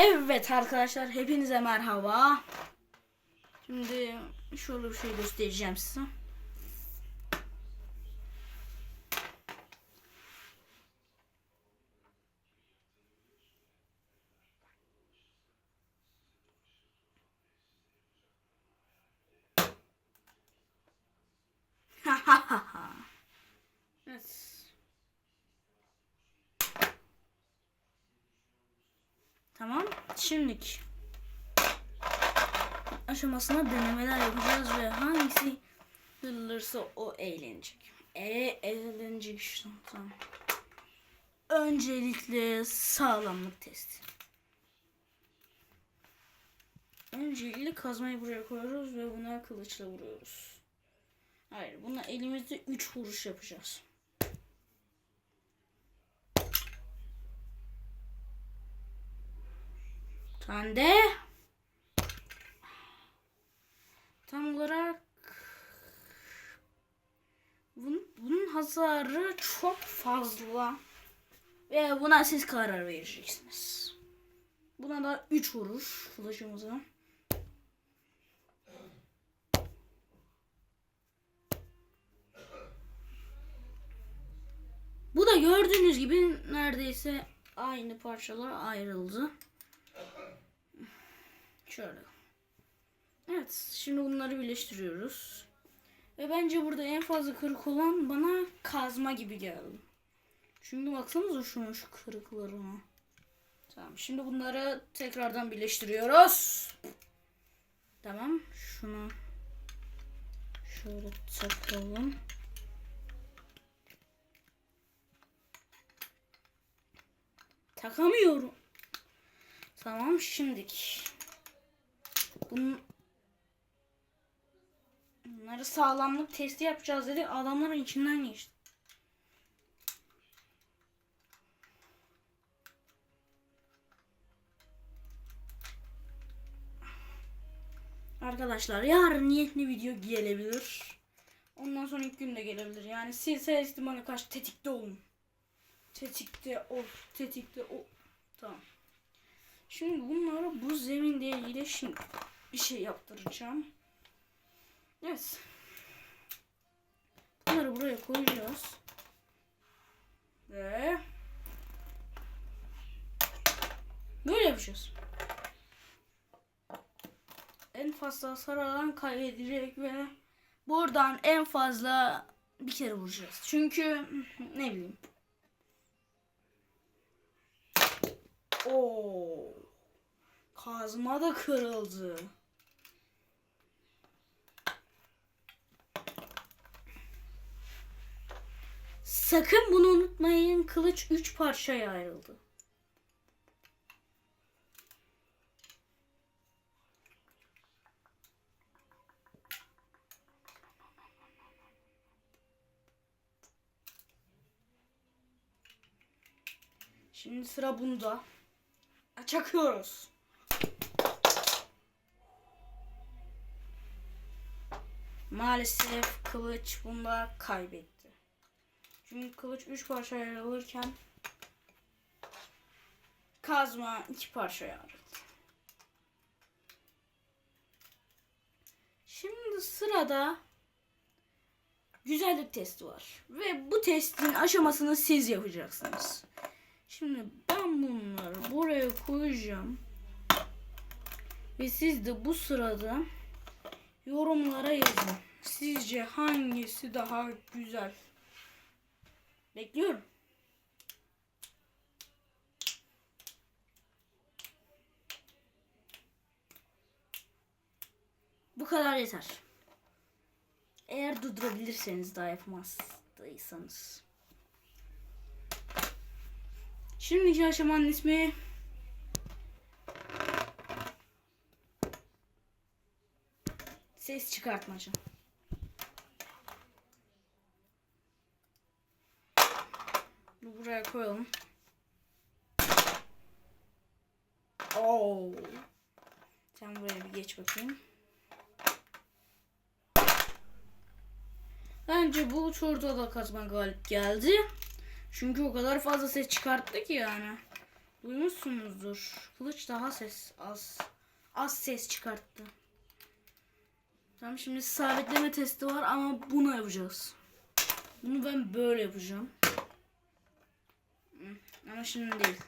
Evet arkadaşlar hepinize merhaba. Şimdi şöyle bir şey göstereceğim size. evet. Tamam. Şimdilik aşamasına denemeler yapacağız ve hangisi kırılırsa o eğlenecek. E eğlenecek işte. Tamam. Öncelikle sağlamlık testi. Öncelikle kazmayı buraya koyuyoruz ve buna kılıçla vuruyoruz. Hayır, buna elimizde 3 vuruş yapacağız. Tane de tam olarak bunun, bunun hasarı çok fazla ve buna siz karar vereceksiniz. Buna da 3 vuruş flash'ımıza. Bu da gördüğünüz gibi neredeyse aynı parçalar ayrıldı. Şöyle. Evet, şimdi bunları birleştiriyoruz. Ve bence burada en fazla kırık olan bana kazma gibi geldi. Çünkü baksanıza şunun şu kırıklarına. Tamam, şimdi bunları tekrardan birleştiriyoruz. Tamam, şunu şöyle takalım. Takamıyorum. Tamam, şimdiki. Bunun Bunları sağlamlık testi yapacağız dedi. Adamların içinden geçti. Arkadaşlar yarın niyetli video gelebilir. Ondan sonra ilk gün de gelebilir. Yani siz her ihtimale karşı tetikte olun. Tetikte ol. Tetikte ol. Tamam. Şimdi bunları bu zeminle ilgili şimdi bir şey yaptıracağım. Evet. Bunları buraya koyacağız. Ve böyle yapacağız. En fazla hasar alan kaybedecek ve buradan en fazla bir kere vuracağız. Çünkü ne bileyim. Oo. Kazma da kırıldı. Sakın bunu unutmayın. Kılıç 3 parçaya ayrıldı. Şimdi sıra bunda. Çakıyoruz. Maalesef kılıç bunda kaybetti. Çünkü kılıç 3 parçaya ayrılırken kazma 2 parçaya ayrıldı. Şimdi sırada güzellik testi var. Ve bu testin aşamasını siz yapacaksınız. Şimdi ben bunları buraya koyacağım. Ve siz de bu sırada yorumlara yazın. Sizce hangisi daha güzel? Bekliyorum. Bu kadar yeter. Eğer durdurabilirseniz daha yapmazdıysanız. Şimdiki aşamanın ismi ses çıkartmaca. Bunu buraya koyalım. Oo. Sen buraya bir geç bakayım. Bence bu turda da kazma galip geldi. Çünkü o kadar fazla ses çıkarttı ki yani. Duymuşsunuzdur. Kılıç daha ses az. Az ses çıkarttı. Tamam şimdi sabitleme testi var ama bunu yapacağız. Bunu ben böyle yapacağım. Ama şimdi değil.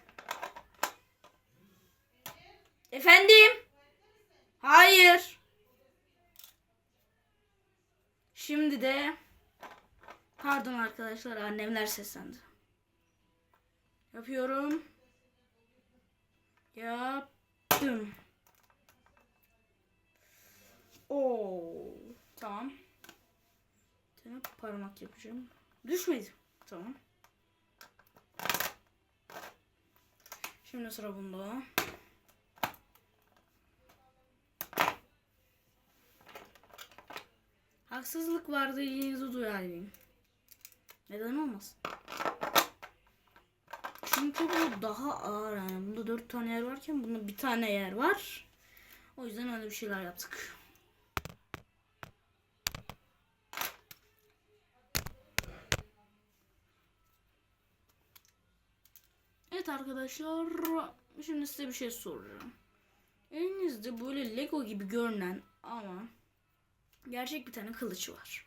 Efendim? Hayır. Şimdi de pardon arkadaşlar annemler seslendi. Yapıyorum. Yaptım. Oo, tamam. Tane parmak yapacağım. Düşmedi. Tamam. Şimdi sıra bunda. Haksızlık var dediğinizi duyar mıyım? Neden olmaz? Çünkü bu daha ağır yani. Bunda dört tane yer varken bunda bir tane yer var. O yüzden öyle bir şeyler yaptık. Evet arkadaşlar. Şimdi size bir şey soracağım. Elinizde böyle Lego gibi görünen ama gerçek bir tane kılıç var.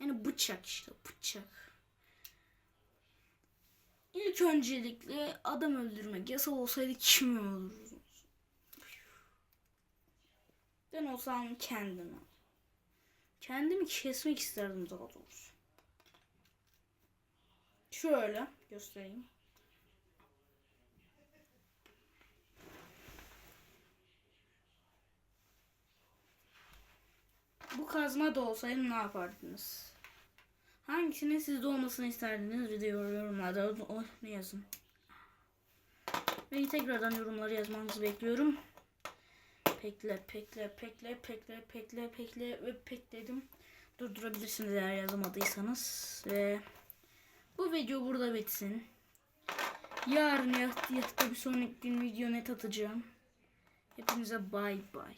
Yani bıçak işte bıçak. İlk öncelikle adam öldürmek yasal olsaydı kimi öldürürdünüz? Ben olsam kendimi. Kendimi kesmek isterdim daha doğrusu. Şöyle göstereyim. Bu kazma da olsaydı ne yapardınız? Hangisinin sizde olmasını isterdiniz? Video yorumlarda o- ne yazın. Beni tekrardan yorumları yazmanızı bekliyorum. Pekle, pekle, pekle, pekle, pekle, pekle ve pekledim. Durdurabilirsiniz eğer yazamadıysanız. Ve bu video burada bitsin. Yarın ya, ya da bir sonraki gün video net atacağım. Hepinize bay bay.